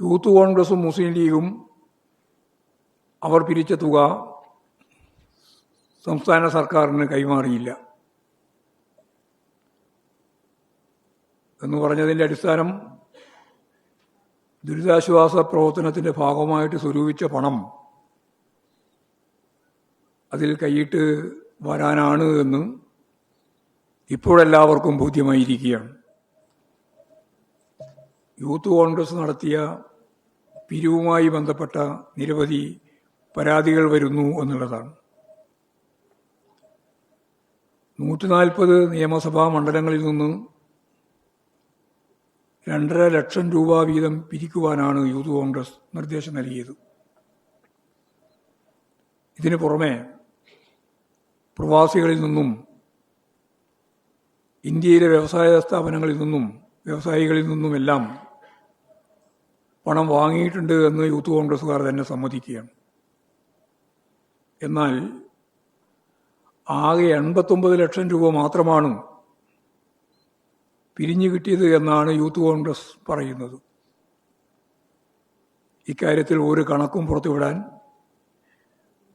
Youth കോൺഗ്രസും മുസ്ലിം ലീഗും അവർ പിരിച്ച തുക സംസ്ഥാന സർക്കാരിന് കൈമാറിയില്ല. എന്ന് പറഞ്ഞതിന്റെ അടിസ്ഥാനം ദുരിതാശ്വാസ പ്രവർത്തനത്തിന്റെ ഭാഗമായിട്ട് സ്വരൂപിച്ച പണം അതിൽ കൈയിട്ട് വരാനാണ് എന്ന് ഇപ്പോഴെല്ലാവർക്കും ബോധ്യമായിരിക്കുകയാണ്. യൂത്ത് കോൺഗ്രസ് നടത്തിയ പിരിവുമായി ബന്ധപ്പെട്ട നിരവധി പരാതികൾ വരുന്നു എന്നുള്ളതാണ്. നൂറ്റി നാൽപ്പത് നിയമസഭാ മണ്ഡലങ്ങളിൽ നിന്ന് രണ്ടര ലക്ഷം രൂപ വീതം പിരിക്കുവാനാണ് യൂത്ത് കോൺഗ്രസ് നിർദ്ദേശം നൽകിയത്. ഇതിനു പുറമെ പ്രവാസികളിൽ നിന്നും ഇന്ത്യയിലെ വ്യവസായ സ്ഥാപനങ്ങളിൽ നിന്നും വ്യവസായികളിൽ നിന്നുമെല്ലാം പണം വാങ്ങിയിട്ടുണ്ട് എന്ന് യൂത്ത് കോൺഗ്രസ്സുകാർ തന്നെ സമ്മതിക്കുകയാണ്. എന്നാൽ ആകെ എൺപത്തൊമ്പത് ലക്ഷം രൂപ മാത്രമാണ് പിരിഞ്ഞു കിട്ടിയത് എന്നാണ് യൂത്ത് കോൺഗ്രസ് പറയുന്നത്. ഇക്കാര്യത്തിൽ ഒരു കണക്കും പുറത്തുവിടാൻ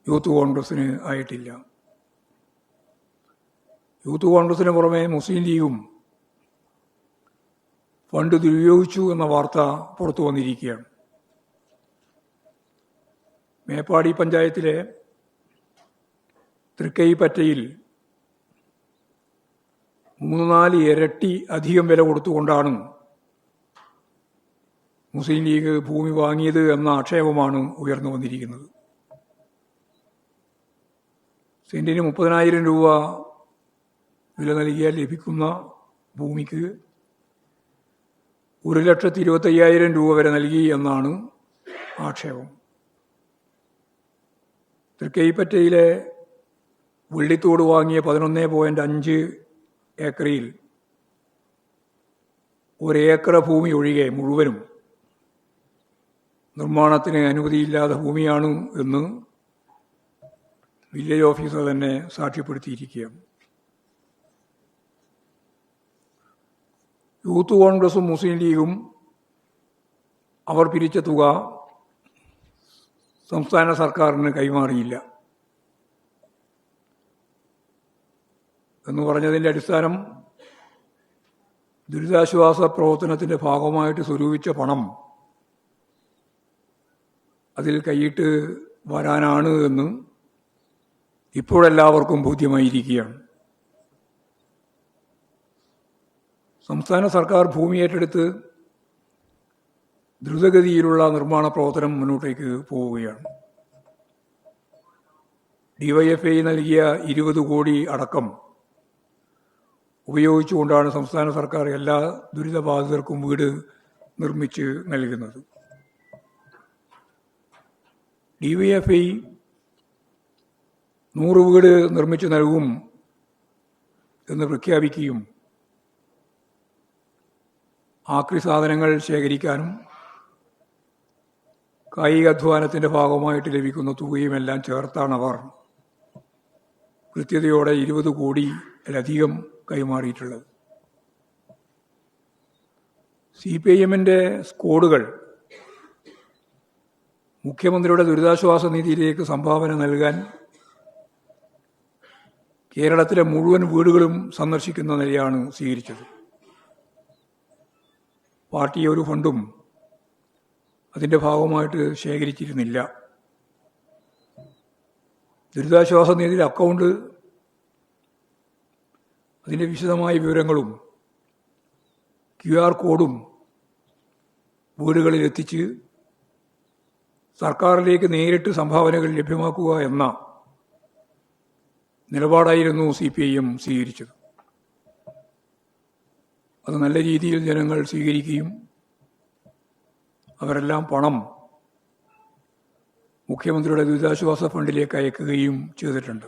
യൂത്ത് കോൺഗ്രസ്സിന് ആയിട്ടില്ല. യൂത്ത് കോൺഗ്രസ്സിന് പുറമെ മുസ്ലിം ലീഗും ഫണ്ട് ദുരുപയോഗിച്ചു എന്ന വാർത്ത പുറത്തു വന്നിരിക്കുകയാണ്. മേപ്പാടി പഞ്ചായത്തിലെ തൃക്കൈപ്പറ്റയിൽ മൂന്ന് നാല് ഇരട്ടി അധികം വില കൊടുത്തുകൊണ്ടാണ് മുസ്ലിം ലീഗ് ഭൂമി വാങ്ങിയത് എന്ന ആക്ഷേപമാണ് ഉയർന്നു വന്നിരിക്കുന്നത്. സെന്റിന് മുപ്പതിനായിരം രൂപ വില നൽകിയാൽ ലഭിക്കുന്ന ഭൂമിക്ക് ഒരു ലക്ഷത്തി ഇരുപത്തയ്യായിരം രൂപ വരെ നൽകി എന്നാണ് ആക്ഷേപം. തൃക്കൈപ്പറ്റയിലെ വെള്ളിത്തോട് വാങ്ങിയ പതിനൊന്ന് പോയിന്റ് അഞ്ച് ഏക്കറിൽ ഒരേക്കർ ഭൂമി ഒഴികെ മുഴുവനും നിർമ്മാണത്തിന് അനുമതിയില്ലാത്ത ഭൂമിയാണ് എന്ന് വില്ലേജ് ഓഫീസർ തന്നെ സാക്ഷ്യപ്പെടുത്തിയിരിക്കുകയാണ്. യൂത്ത് കോൺഗ്രസും മുസ്ലിം ലീഗും അവർ പിരിച്ച തുക സംസ്ഥാന സർക്കാരിന് കൈമാറിയില്ല. എന്ന് പറഞ്ഞതിന്റെ അടിസ്ഥാനം ദുരിതാശ്വാസ പ്രവർത്തനത്തിന്റെ ഭാഗമായിട്ട് സ്വരൂപിച്ച പണം അതിൽ കൈയിട്ട് വരാനാണ് എന്ന് ഇപ്പോഴെല്ലാവർക്കും ബോധ്യമായിരിക്കുകയാണ്. സംസ്ഥാന സർക്കാർ ഭൂമി ഏറ്റെടുത്ത് ദ്രുതഗതിയിലുള്ള നിർമ്മാണ പ്രവർത്തനം മുന്നോട്ടേക്ക് പോവുകയാണ്. ഡിവൈഎഫ്ഐ നൽകിയ ഇരുപത് കോടി അടക്കം ഉപയോഗിച്ചുകൊണ്ടാണ് സംസ്ഥാന സർക്കാർ എല്ലാ ദുരിതബാധിതർക്കും വീട് നിർമ്മിച്ച് നൽകുന്നത്. ഡിവൈഎഫ്ഐ നൂറ് വീട് നിർമ്മിച്ചു നൽകും എന്ന് പ്രഖ്യാപിക്കുകയും ആക്രി സാധനങ്ങൾ ശേഖരിക്കാനും കായികാധ്വാനത്തിന്റെ ഭാഗമായിട്ട് ലഭിക്കുന്ന തുകയുമെല്ലാം ചേർത്താണ് അവർ. കൃത്യതയോടെ ഇരുപത് കോടിയിലധികം കൈമാറിയിട്ടുള്ളത്. സി പി ഐ എമ്മിന്റെ സ്കോഡുകൾ മുഖ്യമന്ത്രിയുടെ ദുരിതാശ്വാസ നിധിയിലേക്ക് സംഭാവന നൽകാൻ കേരളത്തിലെ മുഴുവൻ വീടുകളും സന്ദർശിക്കുന്ന നിലയാണ് സ്വീകരിച്ചത്. പാർട്ടി ഒരു ഫണ്ടും അതിന്റെ ഭാഗമായിട്ട് ശേഖരിച്ചിരുന്നില്ല. ദുരിതാശ്വാസ നിധിയുടെ അക്കൗണ്ട് അതിന്റെ വിശദമായ വിവരങ്ങളും ക്യു ആർ കോഡും വീടുകളിൽ എത്തിച്ച് സർക്കാരിലേക്ക് നേരിട്ട് സംഭാവനകൾ ലഭ്യമാക്കുക എന്ന നിലപാടായിരുന്നു സി പി ഐ എം സ്വീകരിച്ചത്. അത് നല്ല രീതിയിൽ ജനങ്ങൾ സ്വീകരിക്കുകയും അവരെല്ലാം പണം മുഖ്യമന്ത്രിയുടെ ദുരിതാശ്വാസ ഫണ്ടിലേക്ക് അയക്കുകയും ചെയ്തിട്ടുണ്ട്.